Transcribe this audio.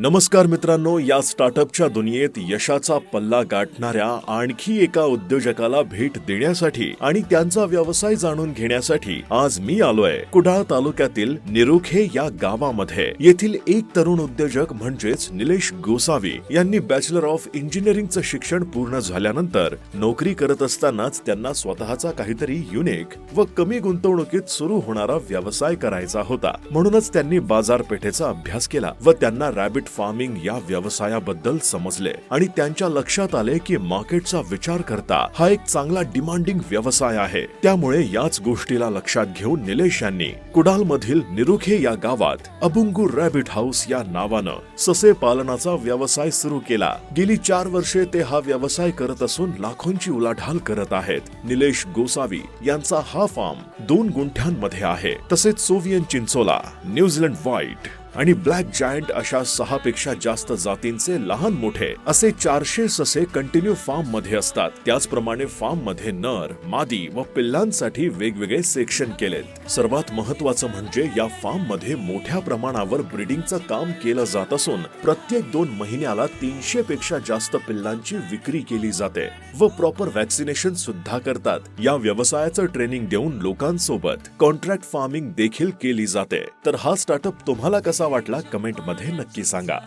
नमस्कार मित्रांनो या स्टार्टअपच्या दुनियेत यशाचा पल्ला गाठणाऱ्या आणखी एका उद्योजकाला भेट देण्यासाठी आणि त्यांचा व्यवसाय जाणून घेण्यासाठी आज मी आलोय कुडाळ तालुक्यातील निरुखे या गावामध्ये. येथील एक तरुण उद्योजक म्हणजेच निलेश गोसावी यांनी बॅचलर ऑफ इंजिनिअरिंगचं शिक्षण पूर्ण झाल्यानंतर नोकरी करत असतानाच त्यांना स्वतःचा काहीतरी युनिक व कमी गुंतवणुकीत सुरू होणारा व्यवसाय करायचा होता. म्हणूनच त्यांनी बाजारपेठेचा अभ्यास केला व त्यांना रॅबिट फार्मिंग या व्यवसायाबद्दल समजले आणि त्यांच्या लक्षात आले की मार्केटचा विचार करता हा एक चांगला डिमांडिंग व्यवसाय आहे. त्यामुळे याच गोष्टीला लक्षात घेऊन निलेश यांनी कुडाल मधील निरुखे या गावात अबुंगू रॅबिट हाऊस या नावानं ससे पालनाचा व्यवसाय सुरू केला. गेली चार वर्षे ते हा व्यवसाय करत असून लाखोंची उलाढाल करत आहेत. निलेश गोसावी यांचा हा फार्म दोन गुंठ्यांमध्ये आहे. तसेच Soviet chinchilla New Zealand white आणि ब्लॅक जायंट अशा सहा पेक्षा जास्त जातींचे लहान मोठे असे चारशे ससे कंटिन्यू फार्ममध्ये असतात. त्याचप्रमाणे फार्ममध्ये नर मादी व पिल्लांसाठी वेगवेगळे सेक्शन केलेत सर्वात महत्वाचं म्हणजे या फार्ममध्ये मोठ्या प्रमाणावर ब्रिडिंगचं काम केलं जात असून प्रत्येक दोन महिन्याला तीनशे पेक्षा जास्त पिल्लांची विक्री केली जाते व प्रॉपर वॅक्सिनेशन सुद्धा करतात. या व्यवसायाचं ट्रेनिंग देऊन लोकांसोबत कॉन्ट्रॅक्ट फार्मिंग देखील केली जाते. तर हा स्टार्टअप तुम्हाला कसा वाटला कमेंटमध्ये नक्की सांगा.